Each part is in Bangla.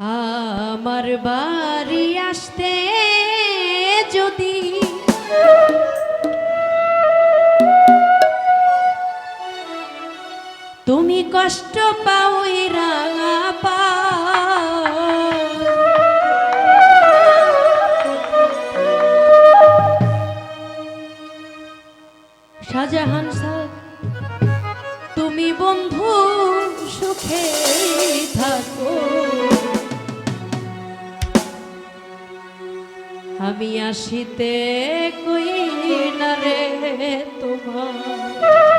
আমার বাড়ি আসতে যদি তুমি কষ্ট পাও রাঙা শাহজাহান তুমি বন্ধু সুখে থাক। আমি আসিতে কইলা রে তোমার।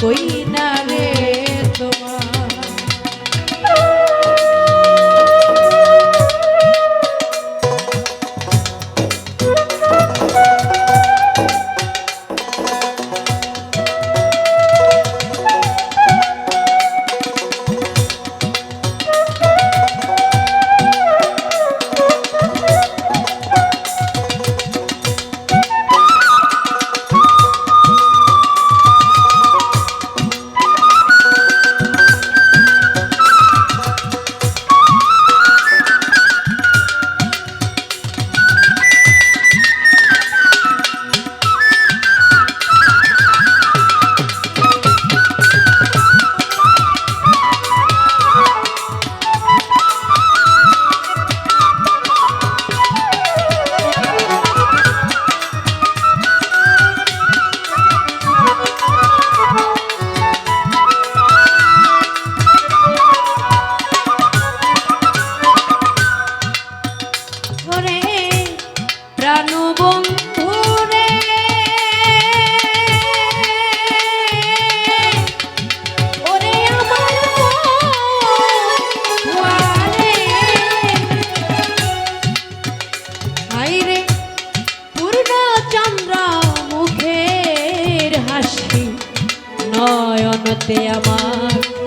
foi হাসি নয়নতে আমার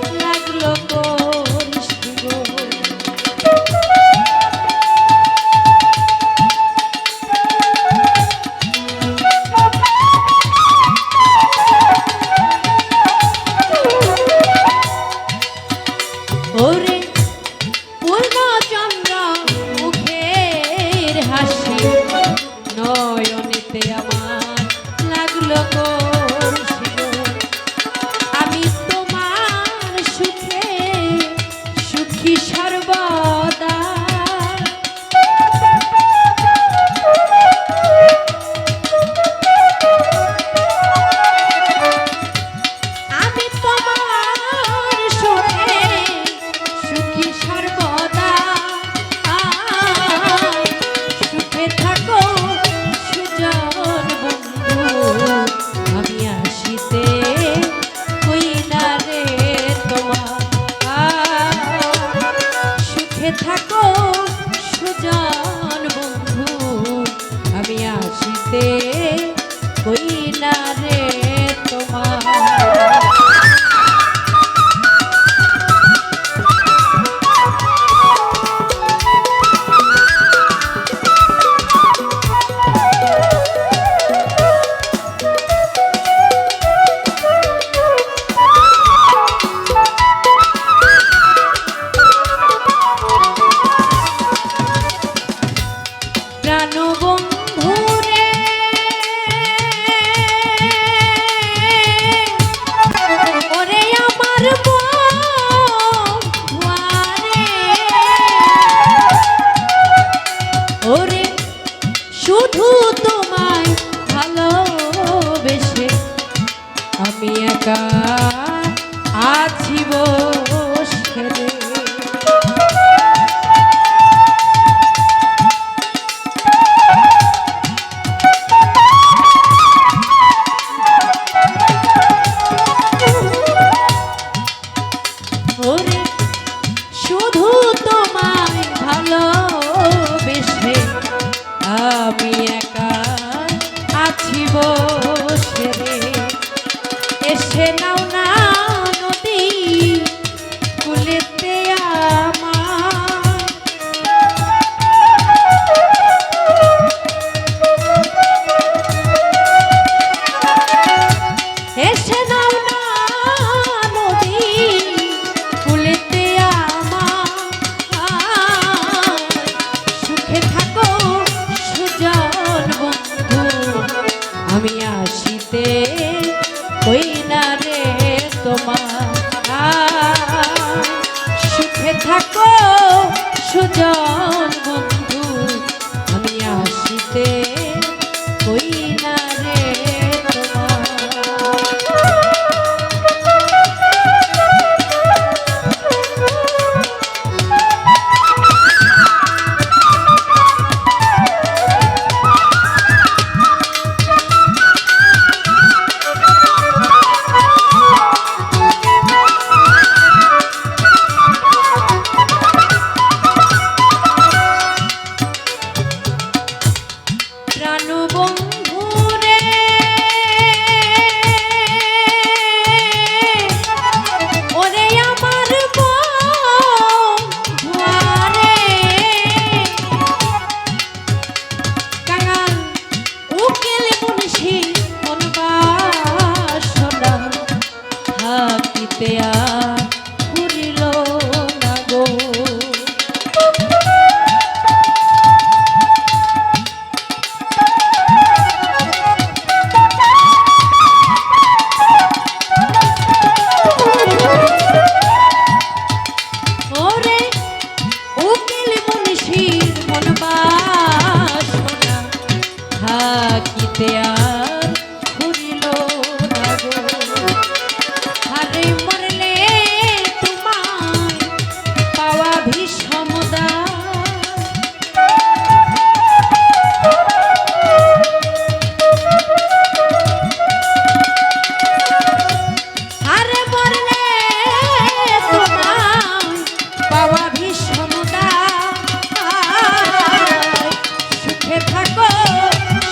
পাশে থাকো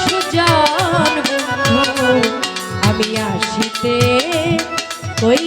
সুজন বন্ধু আমি আসিতে কই